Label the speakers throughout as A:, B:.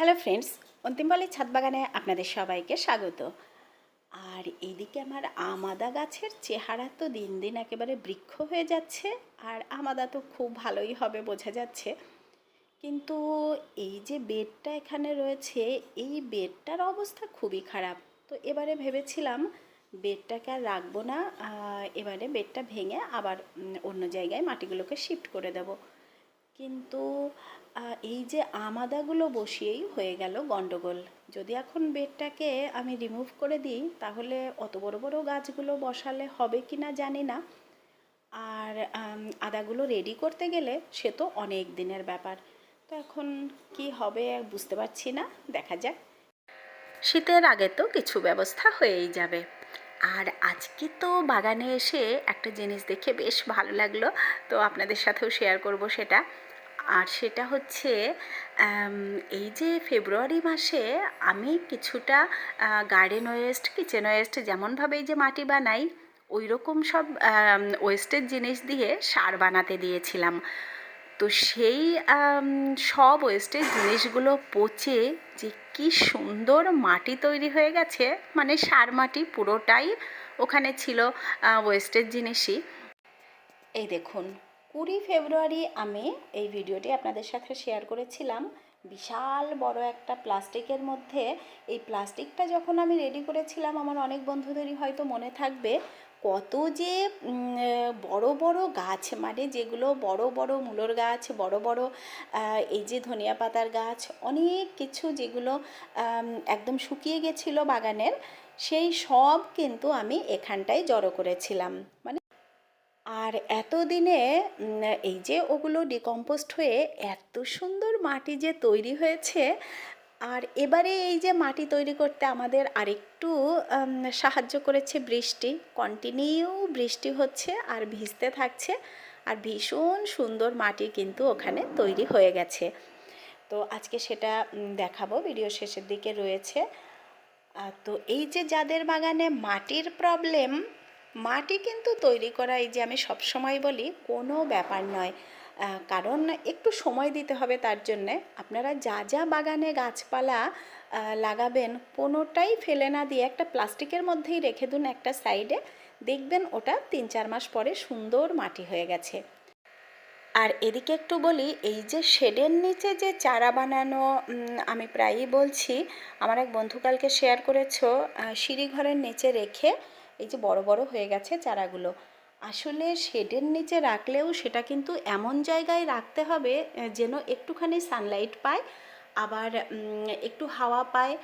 A: Hello friends অন্তিমবালির ছাদ বাগানে আপনাদের সবাইকে স্বাগত। আর এদিকে আমার আমাদা গাছের চেহারা তো দিন দিন একেবারে বৃক্ষ হয়ে যাচ্ছে, আর আমাদা তো খুব ভালোই হবে বোঝা যাচ্ছে। কিন্তু এই যে বেডটা এখানে রয়েছে, এই বেডটার অবস্থা খুবই খারাপ। তো এবারে ভেবেছিলাম বেডটাকে আর রাখব না এবারে বেডটা ভেঙে আবার অন্য জায়গায় মাটিগুলোকে শিফট করে দেবো। কিন্তু এই যে আমাদাগুলো বসিয়েই হয়ে গেল গন্ডগোল। যদি এখন বেডটাকে আমি রিমুভ করে দিই, তাহলে অত বড় বড় গাছগুলো বসালে হবে কি না জানি না। আর আদাগুলো রেডি করতে গেলে সে তো অনেক দিনের ব্যাপার। তো এখন কি হবে বুঝতে পারছি না, দেখা যাক। শীতের আগে তো কিছু ব্যবস্থা হয়েই যাবে। আর আজকে তো বাগানে এসে একটা জিনিস দেখে বেশ ভালো লাগল। তো আপনাদের সাথেও শেয়ার করব সেটা। আর সেটা হচ্ছে এই যে ফেব্রুয়ারি মাসে আমি কিছুটা গার্ডেন ওয়েস্ট কিচেন ওয়েস্ট যেমনভাবে এই যে মাটি বানাই ওই রকম সব ওয়েস্টের জিনিস দিয়ে সার বানাতে দিয়েছিলাম। তো সেই সব ওয়েস্টের জিনিসগুলো পচে যে কি সুন্দর মাটি তৈরি হয়ে গেছে মানে সার মাটি পুরোটাই ওখানে ছিল ওয়েস্টের জিনিসই। এই দেখুন কুড়ি ফেব্রুয়ারি আমি এই ভিডিওটি আপনাদের সাথে শেয়ার করেছিলাম। বিশাল বড় একটা প্লাস্টিকের মধ্যে। এই প্লাস্টিকটা যখন আমি রেডি করেছিলাম, আমার অনেক বন্ধুদেরই হয়তো মনে থাকবে, কত যে বড় বড় গাছ মানে যেগুলো বড় বড় মূলর গাছ, বড় বড় এই যে ধনিয়া পাতার গাছ, অনেক কিছু যেগুলো একদম শুকিয়ে গেছিল বাগানের, সেই সব কিন্তু আমি এখানটায় জড়ো করেছিলাম। মানে আর এতদিনে এই যে ওগুলো ডিকম্পোস্ট হয়ে এত সুন্দর মাটি যে তৈরি হয়েছে, আর এবারে এই যে মাটি তৈরি করতে আমাদের আরেকটু সাহায্য করেছে বৃষ্টি। কন্টিনিউ বৃষ্টি হচ্ছে আর ভিজতে থাকছে, আর ভীষণ সুন্দর মাটি কিন্তু ওখানে তৈরি হয়ে গেছে। তো আজকে সেটা দেখাবো। ভিডিও শেষের দিকে রয়েছে। তো এই যে যাদের বাগানে মাটির প্রবলেম মাটি কিন্তু তৈরি করা এই যে আমি সবসময় বলি কোনো ব্যাপার নয়। কারণ একটু সময় দিতে হবে তার জন্যে। আপনারা যা যা বাগানে গাছপালা লাগাবেন কোনোটাই ফেলে না দিয়ে একটা প্লাস্টিকের মধ্যেই রেখে দিন একটা সাইডে। দেখবেন ওটা তিন চার মাস পরে সুন্দর মাটি হয়ে গেছে। আর এদিকে একটু বলি, এই যে শেডের নিচে যে চারা বানানো আমি প্রায়ই বলছি, আমার এক বন্ধু কালকে শেয়ার করেছ সিঁড়িঘরের নিচে রেখে এই যে বড় বড় হয়ে গেছে চারাগুলো। আসলে শেডের নিচে রাখলেও সেটা কিন্তু এমন জায়গায় রাখতে হবে যেন একটুখানি সানলাইট পায়, আবার একটু হাওয়া পায়,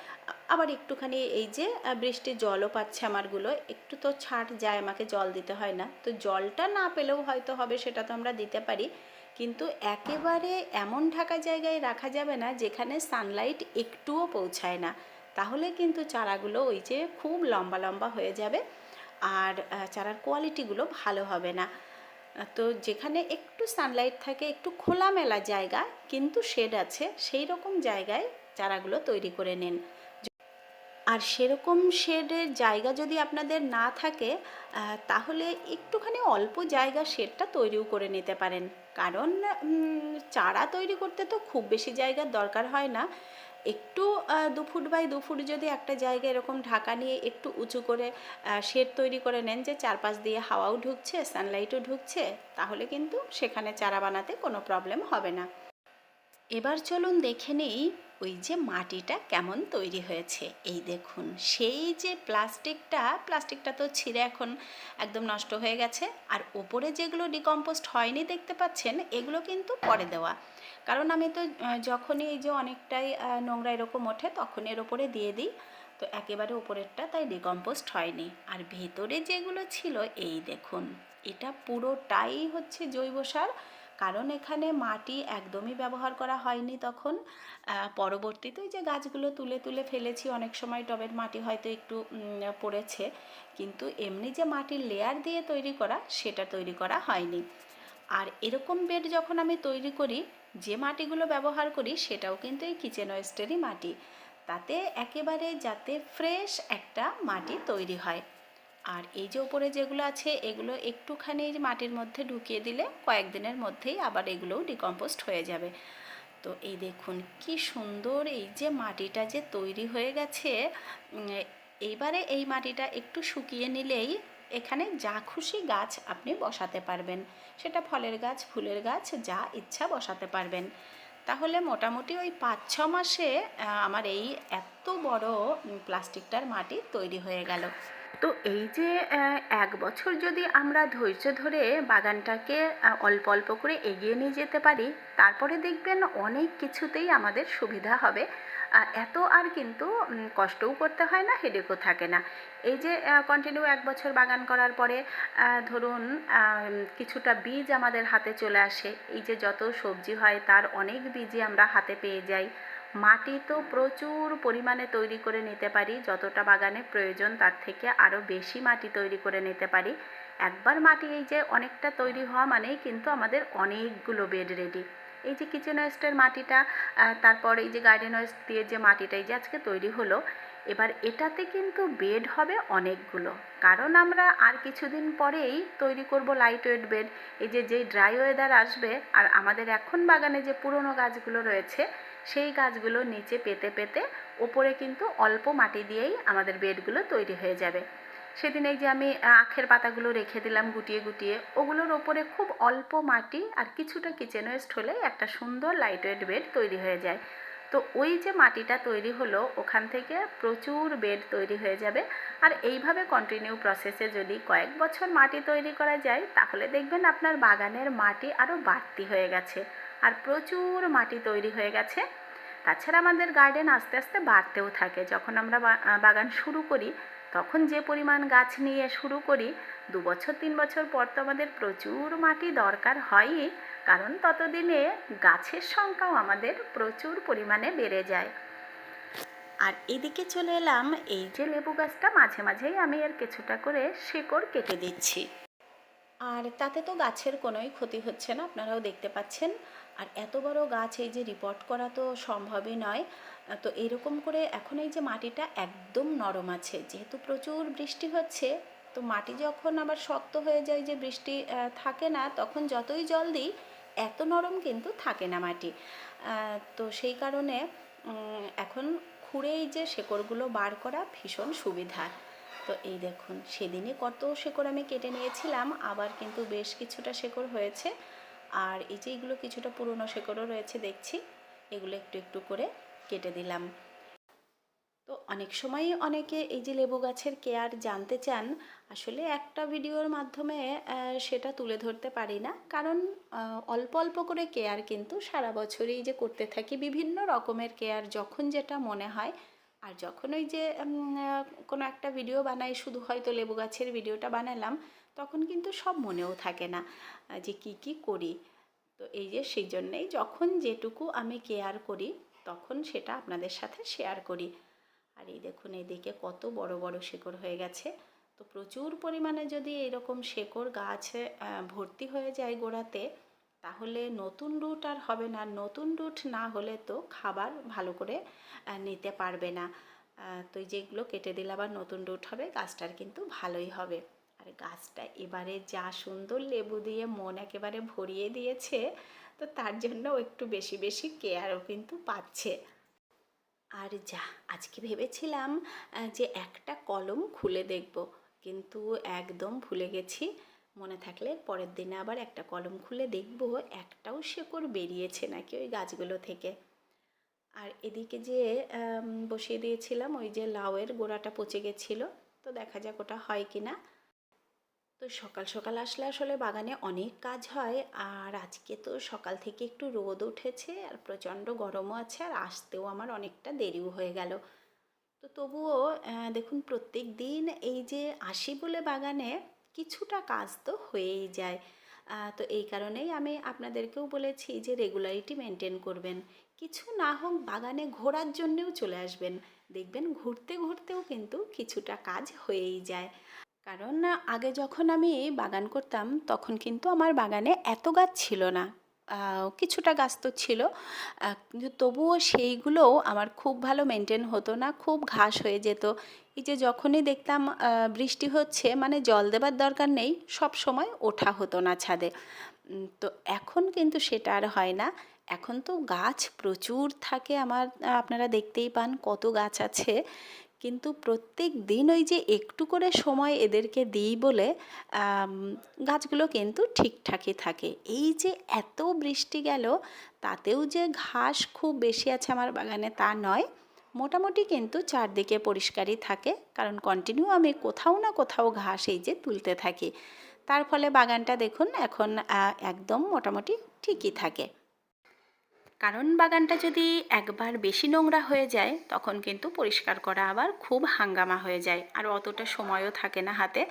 A: আবার একটুখানি এই যে বৃষ্টির জলও পাচ্ছে আমারগুলো, একটু তো ছাট যায়, আমাকে জল দিতে হয় না। তো জলটা না পেলেও হয়তো হবে, সেটা তো আমরা দিতে পারি, কিন্তু একেবারে এমন ঢাকা জায়গায় রাখা যাবে না, যেখানে সানলাইট একটুও পৌঁছায় না। তাহলে কিন্তু চারাগুলো ওই যে খুব লম্বা লম্বা হয়ে যাবে। আর চারার কোয়ালিটিগুলো ভালো হবে না। তো যেখানে একটু সানলাইট থাকে, একটু খোলামেলা জায়গা, কিন্তু শেড আছে সেই রকম জায়গায় চারাগুলো তৈরি করে নিন। আর সেরকম শেডের জায়গা যদি আপনাদের না থাকে তাহলে একটুখানি অল্প জায়গা শেডটা তৈরিও করে নিতে পারেন। কারণ চারা তৈরি করতে তো খুব বেশি জায়গার দরকার হয় না। একটু দু ফুট বাই দু ফুট যদি একটা জায়গা এরকম ঢাকা নিয়ে একটু উঁচু করে শেড তৈরি করে নেন যে চারপাশ দিয়ে হাওয়াও ঢুকছে, সানলাইটও ঢুকছে, তাহলে কিন্তু সেখানে চারা বানাতে কোনো প্রবলেম হবে না। এবার চলুন দেখে নেই ওই যে মাটিটা কেমন তৈরি হয়েছে। এই দেখুন, সেই যে প্লাস্টিকটা প্লাস্টিকটা তো ছিঁড়ে এখন একদম নষ্ট হয়ে গেছে, আর ওপরে যেগুলো ডিকম্পোস্ট হয়নি দেখতে পাচ্ছেন, এগুলো কিন্তু পরে দেওয়া। কারণ আমি তো যখনই এই যে অনেকটাই নোংরা এরকম ওঠে তখন এর ওপরে দিয়ে দিই। তো একেবারে ওপরেরটা তাই ডিকম্পোস্ট হয়নি। আর ভেতরে যেগুলো ছিল, এই দেখুন, এটা পুরোটাই হচ্ছে জৈব সার। কারণ এখানে মাটি একদমই ব্যবহার করা হয়নি তখন। পরবর্তীতে যে গাছগুলো তুলে তুলে ফেলেছি, অনেক সময় টবের মাটি হয়তো একটু পড়েছে। কিন্তু এমনি যে মাটির লেয়ার দিয়ে তৈরি করা, সেটা তৈরি করা হয়নি। আর এরকম বেড যখন আমি তৈরি করি, যে মাটিগুলো ব্যবহার করি, সেটাও কিন্তু এই কিচেন ওয়েস্টেরই মাটি। তাতে একেবারে যাতে ফ্রেশ একটা মাটি তৈরি হয়। আর এই যে ওপরে যেগুলো আছে, এগুলো একটুখানি মাটির মধ্যে ঢুকিয়ে দিলে কয়েকদিনের মধ্যেই আবার এগুলোও ডিকম্পোস্ট হয়ে যাবে। তো এই দেখুন, কি সুন্দর এই যে মাটিটা যে তৈরি হয়ে গেছে এইবারে এই মাটিটা একটু শুকিয়ে নিলেই এখানে যা খুশি গাছ আপনি বসাতে পারবেন। সেটা ফলের গাছ, ফুলের গাছ, যা ইচ্ছা বসাতে পারবেন। তাহলে মোটামুটি ওই পাঁচ ছ মাসে আমার এই এত বড় প্লাস্টিকটার মাটি তৈরি হয়ে গেল। তো এই যে এক বছর যদি আমরা ধৈর্য ধরে বাগানটাকে অল্প অল্প করে এগিয়ে নিয়ে যেতে পারি, তারপরে দেখবেন অনেক কিছুতেই আমাদের সুবিধা হবে। এত আর কিন্তু কষ্টও করতে হয় না হেডেকও থাকে না। এই যে কন্টিনিউ এক বছর বাগান করার পরে ধরুন কিছুটা বীজ আমাদের হাতে চলে আসে। এই যে যত সবজি হয়, তার অনেক বীজই আমরা হাতে পেয়ে যাই। মাটি তো প্রচুর পরিমাণে তৈরি করে নিতে পারি, যতটা বাগানে প্রয়োজন তার থেকে আরও বেশি মাটি তৈরি করে নিতে পারি। একবার মাটি এই যে অনেকটা তৈরি হওয়া মানেই কিন্তু আমাদের অনেকগুলো বেড রেডি এই যে কিচেন ওয়েস্টের মাটিটা তারপর এই যে গার্ডেন ওয়েস্ট দিয়ে যে মাটিটা এই যে আজকে তৈরি হলো, এবার এটাতে কিন্তু বেড হবে অনেকগুলো। কারণ আমরা আর কিছুদিন পরেই তৈরি করব লাইট ওয়েট বেড এই যে যেই ড্রাই ওয়েদার আসবে, আর আমাদের এখন বাগানে যে পুরনো গাছগুলো রয়েছে সেই গাছগুলো নিচে পেতে পেতে ওপরে কিন্তু অল্প মাটি দিয়েই আমাদের বেডগুলো তৈরি হয়ে যাবে। সেদিন এই যে আমি আখের পাতাগুলো রেখে দিলাম গুটিয়ে গুটিয়ে, ওগুলোর ওপরে খুব অল্প মাটি আর কিছুটা কিচেন ওয়েস্ট হলে একটা সুন্দর লাইট ওয়েট বেড তৈরি হয়ে যায়। তো ওই যে মাটিটা তৈরি হলো, ওখান থেকে প্রচুর বেড তৈরি হয়ে যাবে। আর এইভাবে কন্টিনিউ প্রসেসে যদি কয়েক বছর মাটি তৈরি করা যায়, তাহলে দেখবেন আপনার বাগানের মাটি আরও বাড়তি হয়ে গেছে। আর প্রচুর মাটি তৈরি হয়ে গেছে। তাছাড়া আমাদের গার্ডেন আস্তে আস্তে বাড়তেও থাকে। যখন আমরা বাগান শুরু করি, তখন যে পরিমাণ গাছ নিয়ে শুরু করি, দু বছর, তিন বছর পর তো আমাদের প্রচুর মাটি দরকার হয়ই। কারণ ততদিনে গাছের সংখ্যাও আমাদের প্রচুর পরিমাণে বেড়ে যায়। আর এদিকে চলে এলাম, এই যে লেবু গাছটা মাঝে মাঝেই আমি এর কিছুটা করে শেকড় কেটে দিচ্ছি। আর তাতে তো গাছের কোনোই ক্ষতি হচ্ছে না, আপনারাও দেখতে পাচ্ছেন। আর এত বড় গাছ এই যে রিপোর্ট করা তো সম্ভবই নয়। তো এরকম করে এখন এই যে মাটিটা একদম নরম আছে, যেহেতু প্রচুর বৃষ্টি হচ্ছে, তো মাটি যখন আবার শক্ত হয়ে যায় যে বৃষ্টি থাকে না, তখন যতই জল দিই, এত নরম কিন্তু থাকে না মাটি। তো সেই কারণে এখন খুঁড়েই যে শেকড়গুলো বার করা ভীষণ সুবিধার তো এই দেখুন সেদিনে কত শেকড় আমি কেটে নিয়েছিলাম, আবার কিন্তু বেশ কিছুটা শেকড় হয়েছে। আর এই যে এগুলো কিছুটা পুরনো শেকড়ও রয়েছে দেখছি, এগুলো একটু একটু করে কেটে দিলাম। তো অনেক সময়ই অনেকে এই যে লেবু গাছের কেয়ার জানতে চান, আসলে একটা ভিডিওর মাধ্যমে সেটা তুলে ধরতে পারি না। কারণ অল্প অল্প করে কেয়ার কিন্তু সারা বছরই যে করতে থাকি বিভিন্ন রকমের কেয়ার, যখন যেটা মনে হয় আর যখন ওই যে কোনো একটা ভিডিও বানাই, শুধু হয়তো লেবু গাছের ভিডিওটা বানালাম, তখন কিন্তু সব মনেও থাকে না যে কি কি করি। তো এই যে, সেই জন্যেই যখন যেটুকু আমি কেয়ার করি, তখন সেটা আপনাদের সাথে শেয়ার করি। আর এই দেখুন, এদিকে কত বড় বড় শেকড় হয়ে গেছে। তো প্রচুর পরিমাণে যদি এরকম শেকড় গাছে ভর্তি হয়ে যায় গোড়াতে তাহলে নতুন রুট আর হবে না। নতুন রুট না হলে তো খাবার ভালো করে নিতে পারবে না। তো যেগুলো কেটে দিলে আবার নতুন রুট হবে, গাছটার কিন্তু ভালোই হবে। আর গাছটা এবারে যা সুন্দর লেবু দিয়ে মন একেবারে ভরিয়ে দিয়েছে, তো তার জন্য একটু বেশি বেশি কেয়ারও কিন্তু পাচ্ছে। আর যা, আজকে ভেবেছিলাম যে একটা কলম খুলে দেখব, কিন্তু একদম ভুলে গেছি। মনে থাকলে পরের দিনে আবার একটা কলম খুলে দেখব একটাও শেকড় বেরিয়েছে নাকি ওই গাছগুলো থেকে। আর এদিকে যে বসিয়ে দিয়েছিলাম ওই যে লাউয়ের গোড়াটা পচে গেছিল, তো দেখা যাক ওটা হয় কি না তো সকাল সকাল আসলে আসলে বাগানে অনেক কাজ হয়, আর আজকে তো সকাল থেকে একটু রোদ উঠেছে, আর প্রচণ্ড গরমও আছে, আর আসতেও আমার অনেকটা দেরিও হয়ে গেল। তো তবুও দেখুন প্রত্যেক দিন এই যে আসি বলে বাগানে কিছুটা কাজ তো হয়েই যায়। তো এই কারণেই আমি আপনাদেরকেও বলেছি যে রেগুলারিটি মেনটেন করবেন। কিছু না হোক বাগানে ঘোরার জন্যেও চলে আসবেন। দেখবেন ঘুরতে ঘুরতেও কিন্তু কিছুটা কাজ হয়েই যায়। কারণ আগে যখন আমি বাগান করতাম, তখন কিন্তু আমার বাগানে এত গাছ ছিল না। কিছুটা গাছ তো ছিল। কিন্তু তবুও সেইগুলোও আমার খুব ভালো মেনটেন হতো না, খুব ঘাস হয়ে যেত। এই যে যখনই দেখতাম বৃষ্টি হচ্ছে মানে জল দেবার দরকার নেই, সব সময় ওঠা হতো না ছাদে। তো এখন কিন্তু সেটা আর হয় না। এখন তো গাছ প্রচুর থাকে আমার, আপনারা দেখতেই পান কত গাছ আছে। কিন্তু প্রত্যেক দিন ওই যে একটু করে সময় এদেরকে দিই বলে গাছগুলো কিন্তু ঠিকঠাকই থাকে। এই যে এত বৃষ্টি গেল, তাতেও যে ঘাস খুব বেশি আছে আমার বাগানে তা নয়। মোটামুটি কিন্তু চারদিকে পরিষ্কারই থাকে, কারণ কন্টিনিউ আমি কোথাও না কোথাও ঘাস এই যে তুলতে থাকি। তার ফলে বাগানটা দেখুন এখন একদম মোটামুটি ঠিকই থাকে। কারণ বাগানটা যদি একবার বেশি নোংরা হয়ে যায়, তখন কিন্তু পরিষ্কার করা আবার খুব হাঙ্গামা হয়ে যায়। আর অতটা সময়ও থাকে না হাতে।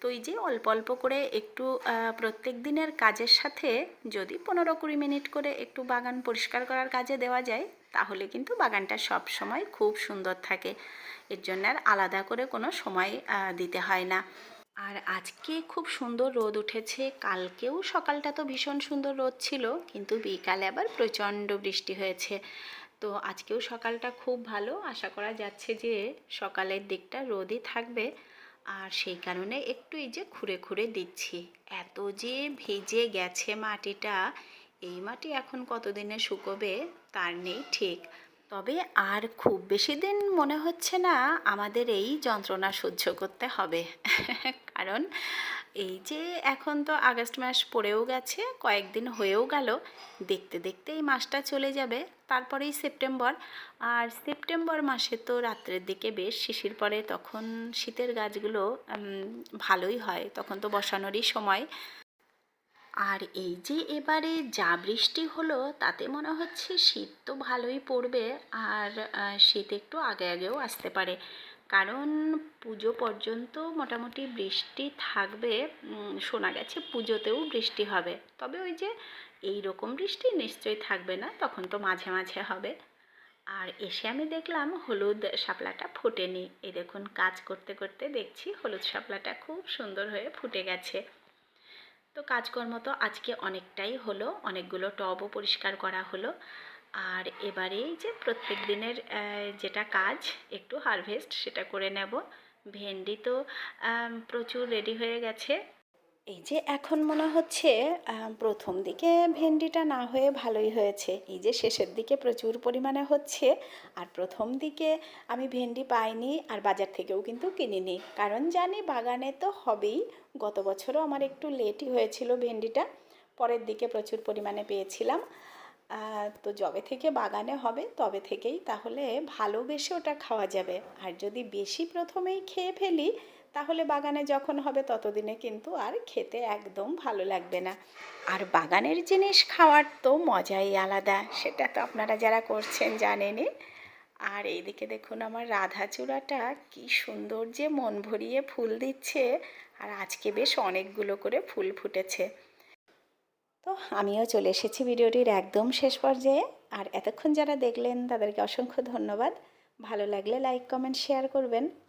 A: তো এই যে অল্প অল্প করে একটু প্রত্যেক দিনের কাজের সাথে যদি পনেরো কুড়ি মিনিট করে একটু বাগান পরিষ্কার করার কাজে দেওয়া যায়, তাহলে কিন্তু বাগানটা সব সময় খুব সুন্দর থাকে। এর জন্য আর আলাদা করে কোনো সময় দিতে হয় না। আর আজকে খুব সুন্দর রোদ উঠেছে। কালকেও সকালটা তো ভীষণ সুন্দর রোদ ছিল, কিন্তু বিকালে আবার প্রচণ্ড বৃষ্টি হয়েছে। তো আজকেও সকালটা খুব ভালো। আশা করা যাচ্ছে যে সকালের দিকটা রোদই থাকবে। আর সেই কারণে একটু এই যে খুঁড়ে খুঁড়ে দিচ্ছি। এত যে ভিজে গেছে মাটিটা, এই মাটি এখন কতদিনে শুকোবে তার নেই ঠিক। তবে আর খুব বেশি দিন মনে হচ্ছে না আমাদের এই যন্ত্রণা সহ্য করতে হবে। কারণ এই যে এখন তো আগস্ট মাস পড়েও গেছে কয়েকদিন হয়েও গেল, দেখতে দেখতে এই মাসটা চলে যাবে, তারপরেই সেপ্টেম্বর। আর সেপ্টেম্বর মাসে তো রাত্রের দিকে বেশ, শিশির পরে তখন শীতের গাছগুলো ভালোই হয়, তখন তো বসানোরই সময়। আর এই যে এবারে যা বৃষ্টি হলো, তাতে মনে হচ্ছে শীত তো ভালোই পড়বে আর শীত একটু আগে আগেও আসতে পারে। কারণ পুজো পর্যন্ত মোটামুটি বৃষ্টি থাকবে শোনা গেছে পুজোতেও বৃষ্টি হবে। তবে ওই যে এই রকম বৃষ্টি নিশ্চয়ই থাকবে না, তখন তো মাঝে মাঝে হবে। আর এসে আমি দেখলাম হলুদ শাপলাটা ফোটেনি। এই দেখুন, কাজ করতে করতে দেখছি হলুদ শাপলাটা খুব সুন্দর হয়ে ফুটে গেছে। তো কাজকর্ম তো আজকে অনেকটাই হলো, অনেকগুলো টবও পরিষ্কার করা হলো। আর এবারে যে প্রত্যেক দিনের যেটা কাজ, একটু হারভেস্ট সেটা করে নেব। ভেন্ডি তো প্রচুর রেডি হয়ে গেছে। এই যে এখন মনে হচ্ছে প্রথম দিকে ভেন্ডিটা না হয়ে ভালোই হয়েছে। এই যে শেষের দিকে প্রচুর পরিমাণে হচ্ছে। আর প্রথম দিকে আমি ভেন্ডি পাইনি আর বাজার থেকেও কিন্তু কিনিনি। কারণ জানি বাগানে তো হবেই। গত বছরও আমার একটু লেটই হয়েছিল ভেন্ডিটা। পরের দিকে প্রচুর পরিমাণে পেয়েছিলাম। তো যবে থেকে বাগানে হবে, তবে থেকেই তাহলে ভালোবেসে ওটা খাওয়া যাবে। আর যদি বেশি প্রথমেই খেয়ে ফেলি তাহলে বাগানে যখন হবে ততদিনে কিন্তু আর খেতে একদম ভালো লাগবে না। আর বাগানের জিনিস খাওয়ার তো মজাই আলাদা, সেটা তো আপনারা যারা করছেন জানেনই। আর এইদিকে দেখুন আমার রাধা চূড়াটা কি সুন্দর যে মন ভরিয়ে ফুল দিচ্ছে, আর আজকে বেশ অনেকগুলো করে ফুল ফুটেছে। তো আমিও চলে এসেছি ভিডিওটির একদম শেষ পর্যায়ে। আর এতক্ষণ যারা দেখলেন তাদেরকে অসংখ্য ধন্যবাদ। ভালো লাগলে লাইক, কমেন্ট, শেয়ার করবেন।